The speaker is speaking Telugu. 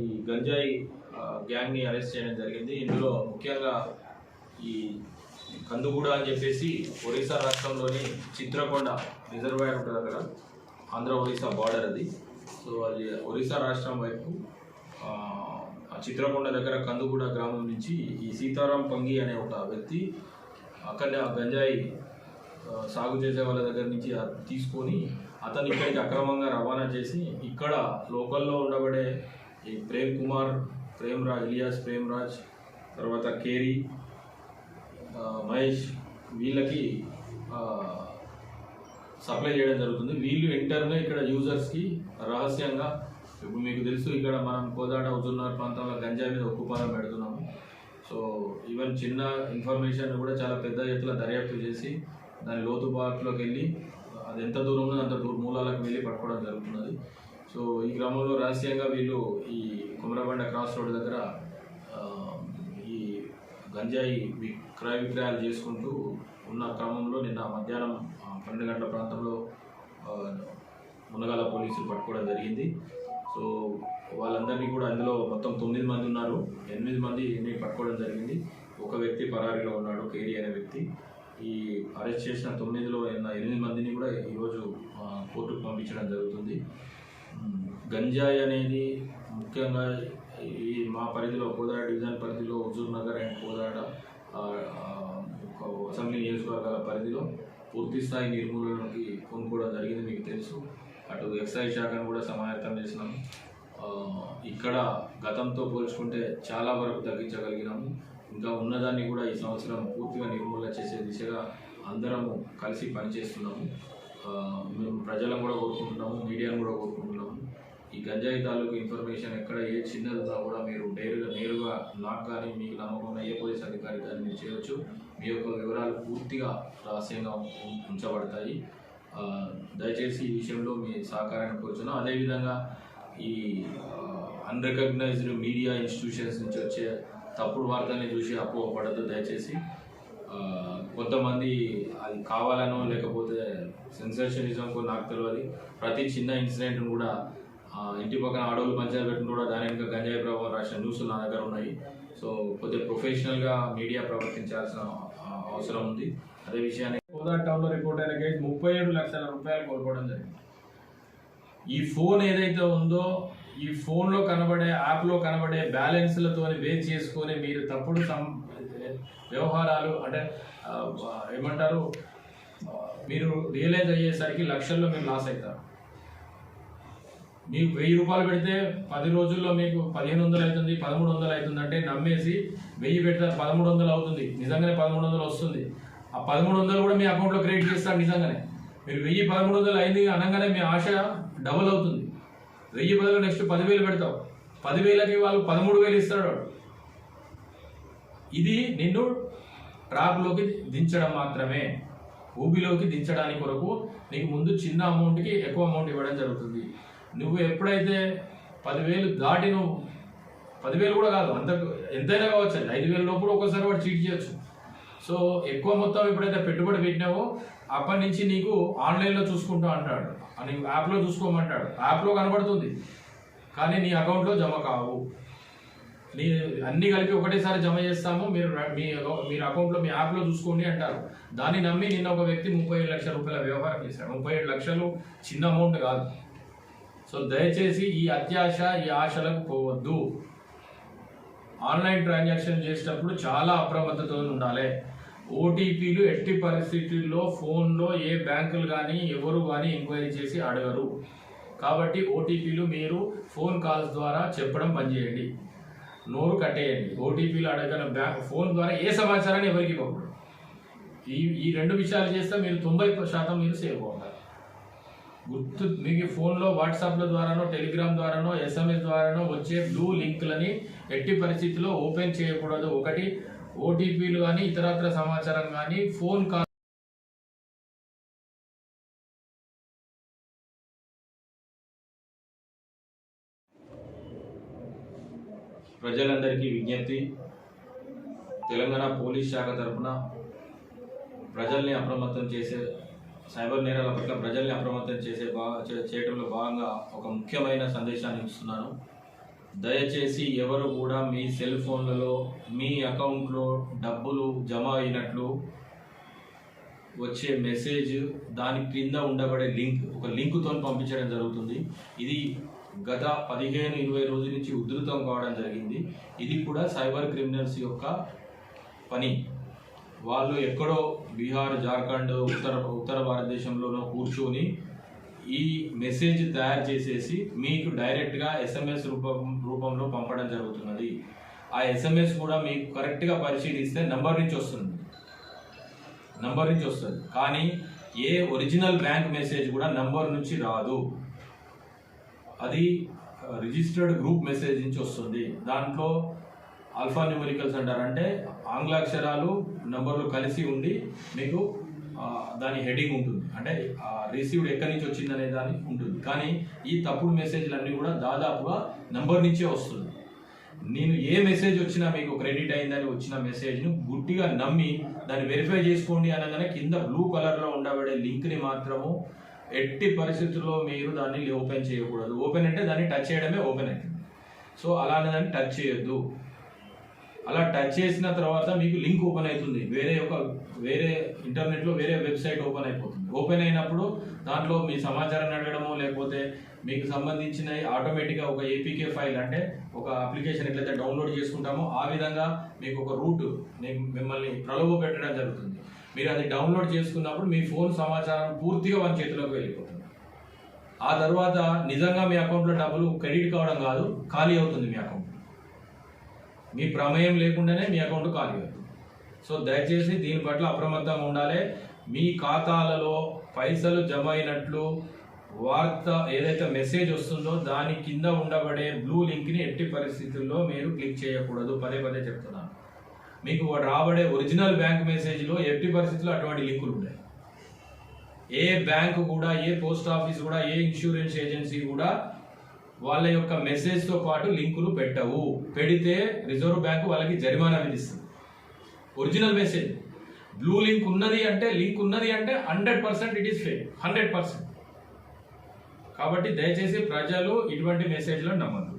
ఈ గంజాయి గ్యాంగ్ని అరెస్ట్ చేయడం జరిగింది. ఇందులో ముఖ్యంగా ఈ కందుగూడ అని చెప్పేసి ఒరిస్సా రాష్ట్రంలోని చిత్రకొండ రిజర్వాయర్ ఉంటుంది అక్కడ. ఆంధ్ర ఒరిస్సా బార్డర్ అది. సో అది ఒరిస్సా రాష్ట్రం వైపు ఆ, చిత్రకొండ దగ్గర కందుగూడ గ్రామం నుంచి ఈ సీతారాం పంగి అనే ఒక వ్యక్తి అక్కడనే ఆ గంజాయి సాగు చేసే వాళ్ళ దగ్గర నుంచి తీసుకొని అతను ఇక్కడికి అక్రమంగా రవాణా చేసి ఇక్కడ లోకల్లో ఉండబడే ఈ ప్రేమ్ కుమార్ ప్రేమ్ రాజ్ ఇలియాస్ ప్రేమ్ రాజ్ తర్వాత కేరీ మహేష్ వీళ్ళకి సప్లై చేయడం జరుగుతుంది. వీళ్ళు ఇంటర్నే ఇక్కడ యూజర్స్కి రహస్యంగా ఇప్పుడు మీకు తెలుసు ఇక్కడ మనం కోదాడ ఉజున్నార్ ప్రాంతంలో గంజా మీద ఒక్కుపారం పెడుతున్నాము. సో ఈవెన్ చిన్న ఇన్ఫర్మేషన్ కూడా చాలా పెద్ద ఎత్తున దర్యాప్తు చేసి దాని లోతుబాటులోకి వెళ్ళి అది ఎంత దూరంలో ఉందో వెళ్ళి పట్టుకోవడం జరుగుతున్నది. సో ఈ గ్రామంలో రహస్యంగా వీళ్ళు ఈ కుమరబండ క్రాస్ రోడ్ దగ్గర ఈ గంజాయి క్రయ విక్రయాలు చేసుకుంటూ ఉన్న క్రమంలో నిన్న మధ్యాహ్నం పన్నెండు గంటల ప్రాంతంలో మునగాల పోలీసులు పట్టుకోవడం జరిగింది. సో వాళ్ళందరినీ కూడా అందులో మొత్తం తొమ్మిది మంది ఉన్నారు. ఎనిమిది మందిని పట్టుకోవడం జరిగింది. ఒక వ్యక్తి పరారీలో ఉన్నాడు కేరీ అనే వ్యక్తి. ఈ అరెస్ట్ చేసిన తొమ్మిదిలో ఉన్న ఎనిమిది మందిని కూడా ఈరోజు కోర్టుకు పంపించడం జరుగుతుంది. గంజాయి అనేది ముఖ్యంగా ఈ మా పరిధిలో కోదాడ డివిజన్ పరిధిలో హుజూర్ నగర్ అండ్ కోదాడ అసెంబ్లీ నియోజకవర్గాల పరిధిలో పూర్తి స్థాయి నిర్మూలనకి కొనుక్కోవడం జరిగింది మీకు తెలుసు. అటు ఎక్సైజ్ శాఖను కూడా సమాయత్తం చేసినాము. ఇక్కడ గతంతో పోల్చుకుంటే చాలా వరకు తగ్గించగలిగినాము. ఇంకా ఉన్నదాన్ని కూడా ఈ సంవత్సరం పూర్తిగా నిర్మూలన చేసే దిశగా అందరము కలిసి పనిచేస్తున్నాము. మేము ప్రజలను కూడా కోరుకుంటున్నాము మీడియాను కూడా కోరుకుంటున్నాము. ఈ గంజాయి తాలూకు ఇన్ఫర్మేషన్ ఎక్కడ ఏ చిన్నదిగా కూడా మీరు నేరుగా నేరుగా నాకు కానీ మీకు నమ్మకం ఉన్న ఏ పోలీస్ అధికారి కానీ మీరు చేయొచ్చు. మీ యొక్క వివరాలు పూర్తిగా రహస్యంగా ఉంచబడతాయి. దయచేసి ఈ విషయంలో మీ సహకారాన్ని కోరుచున్నాం. అదేవిధంగా ఈ అన్రికగ్నైజ్డ్ మీడియా ఇన్స్టిట్యూషన్స్ నుంచి వచ్చే తప్పుడు వార్తల్ని చూసి అపోహపడద్దు దయచేసి. ఆ, కొంతమంది అది కావాలనో లేకపోతే సెన్సేషనిజంకో నాకు తెలియదు ప్రతి చిన్న ఇన్సిడెంట్ కూడా ఇంటి పక్కన ఆడవాళ్ళు పంచాయతీ పెట్టిన కూడా దాని వెనుక గంజాయి ప్రభావం రాసిన న్యూస్లు నా దగ్గర ఉన్నాయి. సో కొద్దిగా ప్రొఫెషనల్గా మీడియా ప్రవర్తించాల్సిన అవసరం ఉంది. అదే విషయాన్ని కోదా టౌన్లో రిపోర్ట్ అయిన కేసు ముప్పై ఏడు లక్షల రూపాయలు కోల్పోవడం జరిగింది. ఈ ఫోన్ ఏదైతే ఉందో ఈ ఫోన్లో కనబడే యాప్లో కనబడే బ్యాలెన్స్లతో వేస్ట్ చేసుకొని మీరు తప్పుడు సం వ్యవహారాలు అంటే ఏమంటారు మీరు రియలైజ్ అయ్యేసరికి లక్షల్లో మీరు లాస్ అవుతారు. మీకు వెయ్యి రూపాయలు పెడితే పది రోజుల్లో మీకు పదిహేను వందలు అవుతుంది పదమూడు వందలు అవుతుంది అంటే నమ్మేసి వెయ్యి పెడితే పదమూడు వందలు అవుతుంది. నిజంగానే పదమూడు వందలు వస్తుంది. ఆ పదమూడు వందలు కూడా మీ అకౌంట్లో క్రెడిట్ చేస్తారు నిజంగానే. మీరు వెయ్యి పదమూడు వందలు అయింది అనగానే మీ ఆశ డబుల్ అవుతుంది. వెయ్యి బదులు నెక్స్ట్ పదివేలు పెడతావు. పదివేలకి వాళ్ళు పదమూడు వేలు ఇస్తాడు వాడు. ఇది నిన్ను ట్రాప్లోకి దించడం మాత్రమే. ఊబిలోకి దించడానికి కొరకు నీకు ముందు చిన్న అమౌంట్కి ఎక్కువ అమౌంట్ ఇవ్వడం జరుగుతుంది. నువ్వు ఎప్పుడైతే పదివేలు దాటి నువ్వు పదివేలు కూడా కాదు అంత ఎంతైనా కావచ్చు అది ఐదు వేల లోపల ఒక్కోసారి వాడు చీట్ చేయొచ్చు. సో ఎక్కువ మొత్తం ఎప్పుడైతే పెట్టుబడి పెట్టినావో అప్పటి నుంచి నీకు ఆన్లైన్లో చూసుకుంటా అంటాడు. నీకు యాప్లో చూసుకోమంటాడు. యాప్లో కనబడుతుంది. కానీ నీ అకౌంట్లో జమ కావు. నీ అన్ని కలిపి ఒకటేసారి జమ చేస్తాము. మీరు మీ మీరు అకౌంట్లో మీ యాప్లో చూసుకోండి అంటారు. దాన్ని నమ్మి నిన్న ఒక వ్యక్తి ముప్పై ఏడు లక్షల రూపాయల వ్యవహారం చేశాడు. ముప్పై ఏడు లక్షలు చిన్న అమౌంట్ కాదు. సో దయచేసి ఈ అత్యాశ ఈ ఆశలకు పోవద్దు. ఆన్లైన్ ట్రాన్సాక్షన్ చేసేటప్పుడు చాలా అప్రమత్తతో ఉండాలి. ఓటీపీలు ఎట్టి పరిస్థితుల్లో ఫోన్లో ఏ బ్యాంకులు కానీ ఎవరు కానీ ఎంక్వైరీ చేసి అడగరు. కాబట్టి ఓటీపీలు మీరు ఫోన్ కాల్స్ ద్వారా చెప్పడం పనిచేయండి నోరు కట్టేయండి. ఓటీపీలు అడగని బ్యాంక్ ఫోన్ ద్వారా ఏ సమాచారాన్ని ఎవరికి ఇవ్వకూడదు. ఈ ఈ రెండు విషయాలు చేస్తే మీరు తొంభై శాతం మీరు సేవ్ అవుతారు. గుర్తు మీకు ఫోన్లో వాట్సాప్ల ద్వారానో టెలిగ్రామ్ ద్వారానో ఎస్ఎంఎస్ ద్వారానో వచ్చే బ్లూ లింక్లని ఎట్టి పరిస్థితిలో ఓపెన్ చేయకూడదు. ఒకటి ఓటీపీలు కానీ ఇతరత్ర సమాచారం కానీ ఫోన్ కాల్ ప్రజలందరికీ విజ్ఞప్తి. తెలంగాణ పోలీస్ శాఖ తరఫున ప్రజల్ని అప్రమత్తం చేసే సైబర్ నేరాల పట్ల ప్రజల్ని అప్రమత్తం చేసే బా చేయడంలో భాగంగా ఒక ముఖ్యమైన సందేశాన్ని ఇస్తున్నాను. దయచేసి ఎవరు కూడా మీ సెల్ ఫోన్లలో మీ అకౌంట్లో డబ్బులు జమ అయినట్లు వచ్చే మెసేజ్ దాని క్రింద ఉండబడే లింక్ ఒక లింకుతో పంపించడం జరుగుతుంది. ఇది గత పదిహేను ఇరవై రోజుల నుంచి ఉధృతం కావడం జరిగింది. ఇది కూడా సైబర్ క్రిమినల్స్ యొక్క పని. వాళ్ళు ఎక్కడో బీహార్ జార్ఖండ్ ఉత్తర ఉత్తర భారతదేశంలోనో కూర్చొని ఈ మెసేజ్ తయారు చేసేసి మీకు డైరెక్ట్గా ఎస్ఎంఎస్ రూపం రూపంలో పంపడం జరుగుతున్నది. ఆ ఎస్ఎంఎస్ కూడా మీకు కరెక్ట్గా పరిశీలిస్తే నంబర్ నుంచి వస్తుంది. నంబర్ నుంచి వస్తుంది. కానీ ఏ ఒరిజినల్ బ్యాంక్ మెసేజ్ కూడా నంబర్ నుంచి రాదు. అది రిజిస్టర్డ్ గ్రూప్ మెసేజ్ నుంచి వస్తుంది. దాంట్లో ఆల్ఫా న్యూమరికల్స్ అంటారంటే అంటే ఆంగ్ల అక్షరాలు నంబర్లు కలిసి ఉండి మీకు దాని హెడింగ్ ఉంటుంది. అంటే రిసీవ్డ్ ఎక్కడి నుంచి వచ్చిందనే దాని ఉంటుంది. కానీ ఈ తప్పుడు మెసేజ్లు అన్నీ కూడా దాదాపుగా నంబర్ నుంచే వస్తుంది. నేను ఏ మెసేజ్ వచ్చినా మీకు క్రెడిట్ అయిందని వచ్చిన మెసేజ్ను గుట్టిగా నమ్మి దాన్ని వెరిఫై చేసుకోండి అనగానే కింద బ్లూ కలర్లో ఉండబడే లింక్ని మాత్రము ఎట్టి పరిస్థితుల్లో మీరు దాన్ని ఓపెన్ చేయకూడదు. ఓపెన్ అంటే దాన్ని టచ్ చేయడమే ఓపెన్ అవుతుంది సో అలానే దాన్ని టచ్ చేయొద్దు. అలా టచ్ చేసిన తర్వాత మీకు లింక్ ఓపెన్ అవుతుంది. వేరే ఒక వేరే ఇంటర్నెట్లో వేరే వెబ్సైట్ ఓపెన్ అయిపోతుంది. ఓపెన్ అయినప్పుడు దాంట్లో మీ సమాచారాన్ని అడగడము లేకపోతే మీకు సంబంధించిన ఆటోమేటిక్గా ఒక ఏపీకే ఫైల్ అంటే ఒక అప్లికేషన్ ఎట్లయితే డౌన్లోడ్ చేసుకుంటామో ఆ విధంగా మీకు ఒక రూట్ మిమ్మల్ని ప్రలోభ పెట్టడం జరుగుతుంది. మీరు అది డౌన్లోడ్ చేసుకున్నప్పుడు మీ ఫోన్ సమాచారం పూర్తిగా వన్ చేతిలోకి వెళ్ళిపోతుంది. ఆ తర్వాత నిజంగా మీ అకౌంట్లో డబ్బులు క్రెడిట్ కావడం కాదు ఖాళీ అవుతుంది మీ అకౌంట్ మీ ప్రమేయం లేకుండానే మీ అకౌంట్ ఖాళీ అవుతుంది. సో దయచేసి దీని పట్ల అప్రమత్తంగా ఉండాలి. మీ ఖాతాలలో పైసలు జమ అయినట్లు వార్త ఏదైతే మెసేజ్ వస్తుందో దాని కింద ఉండబడే బ్లూ లింక్ని ఎట్టి పరిస్థితుల్లో మీరు క్లిక్ చేయకూడదు. పదే పదే చెప్తున్నాను. మీకు రాబడే ఒరిజినల్ బ్యాంక్ మెసేజ్లో ఎట్టి పరిస్థితుల్లో అటువంటి లింకులు ఉంటాయి ఏ బ్యాంకు కూడా ఏ పోస్ట్ ఆఫీస్ కూడా ఏ ఇన్సూరెన్స్ ఏజెన్సీ కూడా వాళ్ళ యొక్క మెసేజ్తో పాటు లింకులు పెట్టవు. పెడితే రిజర్వ్ బ్యాంకు వాళ్ళకి జరిమానా విధిస్తుంది ఒరిజినల్ మెసేజ్ బ్లూ లింక్ ఉన్నది అంటే లింక్ ఉన్నది అంటే hundred percent it is fake hundred percent కాబట్టి దయచేసి ప్రజలు ఇటువంటి మెసేజ్లను నమ్మద్దు.